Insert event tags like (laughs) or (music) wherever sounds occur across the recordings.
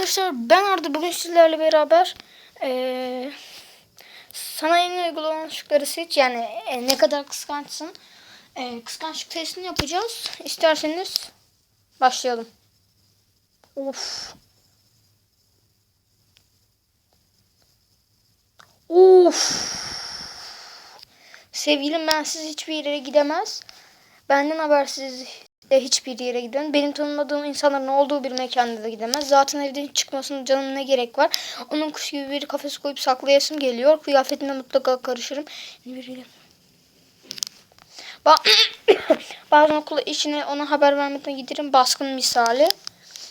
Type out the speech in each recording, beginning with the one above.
Arkadaşlar ben Arda bugün sizlerle beraber eee sana yeni uygulanan şıkları seç yani e, ne kadar kıskançsın eee kıskançlık testini yapacağız İsterseniz başlayalım. Of. Of. Sevgilim bensiz hiçbir yere gidemez. Benden habersiz de hiçbir yere gidemez. Benim tanımadığım insanların olduğu bir mekanda da gidemez. Zaten evden hiç çıkmasının canım ne gerek var. Onun kuş gibi bir kafes koyup saklayasım geliyor. Kıyafetine mutlaka karışırım. (coughs) Bazen okula işine ona haber vermeden giderim. Baskın misali.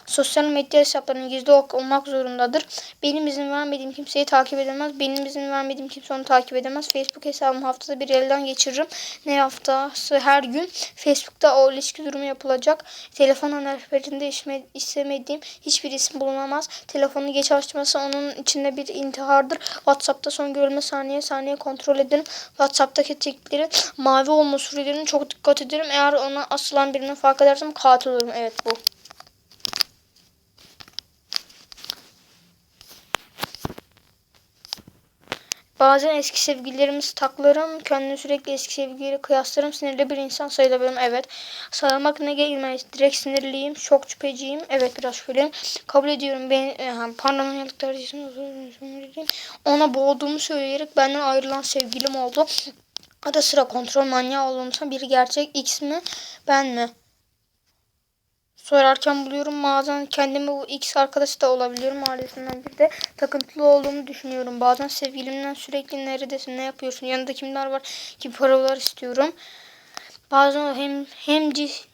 Sosyal medya hesaplarının gizli ol- olmak zorundadır. Benim izin vermediğim kimseyi takip edemez. Benim izin vermediğim kimse onu takip edemez. Facebook hesabımı haftada bir elden geçiririm. Ne haftası her gün. Facebook'ta o ilişki durumu yapılacak. Telefon işme- istemediğim hiçbir isim bulunamaz. Telefonu geç açması onun içinde bir intihardır. WhatsApp'ta son görülme saniye saniye kontrol ederim. WhatsApp'taki tiklerin mavi olma sürelerine çok dikkat ederim. Eğer ona asılan birini fark edersem katil olurum. Evet bu. Bazen eski sevgililerimizi taklarım. Kendimi sürekli eski sevgiliyle kıyaslarım. Sinirli bir insan sayılabilirim. Evet. Sayılmak ne gelmez. Direkt sinirliyim. Çok şüpheciyim. Evet biraz şüpheliyim. Kabul ediyorum. Ben e, paranoyalık derecesinde ona boğduğumu söyleyerek benden ayrılan sevgilim oldu. Ada sıra kontrol manyağı olduğumsa biri gerçek X mi ben mi? Sorarken buluyorum bazen kendimi bu X arkadaşı da olabiliyorum ailesinden bir de takıntılı olduğumu düşünüyorum. Bazen sevgilimden sürekli neredesin ne yapıyorsun yanında kimler var gibi paralar istiyorum. Bazen hem hem ci-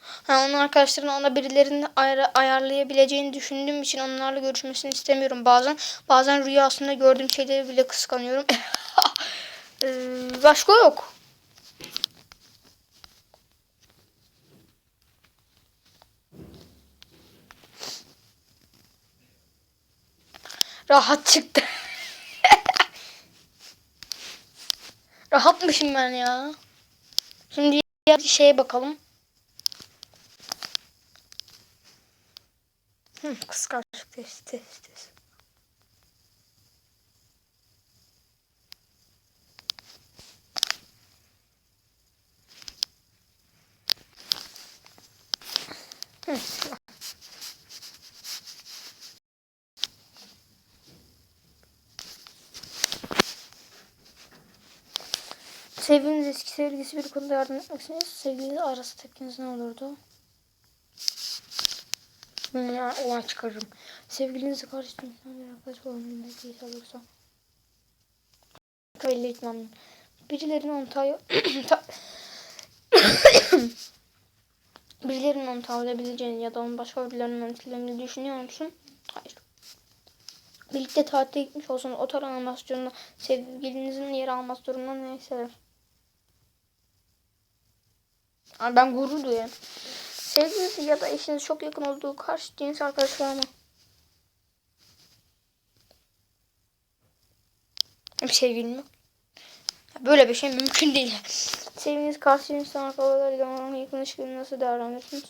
Ha, onun arkadaşlarına ona birilerinin ayar, ayarlayabileceğini düşündüğüm için onlarla görüşmesini istemiyorum bazen. Bazen rüyasında gördüğüm şeyleri bile kıskanıyorum. (laughs) Ee, başka yok. Rahat çıktı. (laughs) Rahatmışım ben ya. Şimdi diğer şeye bakalım. Hı, kıskançlık testi testi. testi. Hı, Sevgiliniz eski sevgilisi bir konuda yardım etmeksiniz. Sevgiliniz arası tepkiniz ne olurdu? Hmm, ya, olay çıkarırım. Sevgilinizle karşı cinsinden bir arkadaş olanında değil olursa. Belli etmem. Birilerinin onu tay... ta- Birilerinin onu tahayyül edebileceğini ya da onun başka birilerinin etkilerini düşünüyor musun? Hayır. Birlikte tatile gitmiş olsanız otel animasyonunda sevgilinizin yer alması durumunda ne hisseder? Ay ben gurur duyuyorum. Sevgiliniz ya da eşiniz çok yakın olduğu karşı cins arkadaş var mı? Hem sevgilim yok. Böyle bir şey mümkün değil. Sevgiliniz karşı cins arkadaşlarıyla olan yakın ilişkileri nasıl değerlendirirsiniz?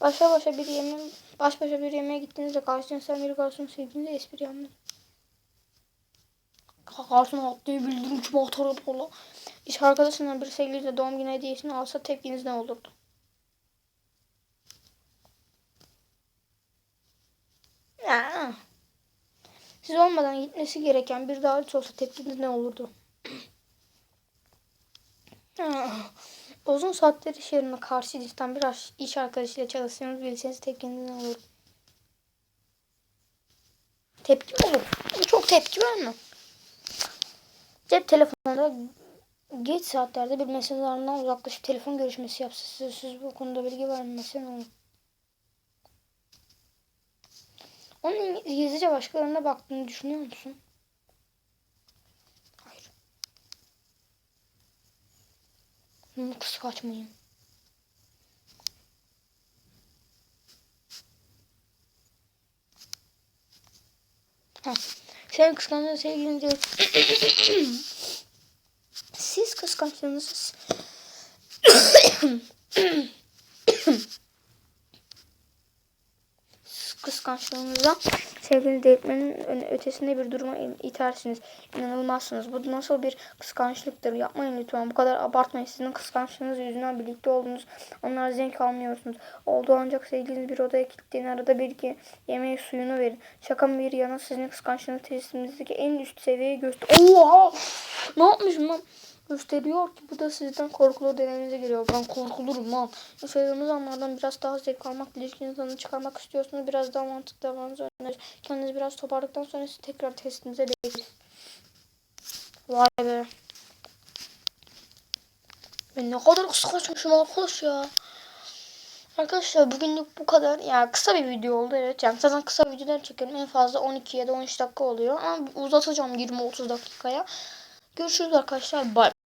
Başa başa bir yemeğe, baş başa bir yemeğe gittiğinizde karşı cinsten biri garson sevgilinize espri yapmış. Karşına atlayabildiğim gibi atarım ola. İş arkadaşından bir sevgilinize doğum günü hediyesini alsa tepkiniz ne olurdu? Ya. Siz olmadan gitmesi gereken bir davet olsa tepkiniz ne olurdu? Uzun saatler iş yerine karşı cinsten bir iş arkadaşıyla çalıştığınızı bilseniz tepkiniz ne olur? Tepki mi olur? Çok tepki vermem. Cep telefonunda geç saatlerde bir mesajlarından uzaklaşıp telefon görüşmesi yapsa siz, siz bu konuda bilgi vermesi ne olur? Onun gizlice başkalarına baktığını düşünüyor musun? Hayır. Bunu kıskaçmayın. Ha. Sen kıskandığın sevgilinize (coughs) siz kıskançlığınızı (coughs) kıskançlığınıza sevgili delirtmenin ötesinde bir duruma in- itersiniz. İnanılmazsınız. Bu nasıl bir kıskançlıktır? Yapmayın lütfen. Bu kadar abartmayın. Sizin kıskançlığınız yüzünden birlikte olduğunuz onlar zevk almıyorsunuz. Oldu ancak sevgiliniz bir odaya kilitleyin. Arada bir iki yemeği suyunu verin. Şaka bir yana sizin kıskançlığınız tesisimizdeki en üst seviyeyi göster. Oha! Ne yapmışım lan? Gösteriyor ki bu da sizden korkulu deneyinize giriyor. Ben korkulurum lan. Yaşadığımız anlardan biraz daha zevk almak, ilişkinin tadını çıkarmak istiyorsanız biraz daha mantıklı davranmanızı önerir. Kendinizi biraz toparladıktan sonra sizi tekrar testimize bekleriz. Vay be. Ben ne kadar kıskançmışım arkadaş ya. Arkadaşlar bugünlük bu kadar. Ya kısa bir video oldu evet. Yani zaten kısa videolar çekiyorum. En fazla 12 ya da 13 dakika oluyor. Ama uzatacağım 20-30 dakikaya. Görüşürüz arkadaşlar. Bye.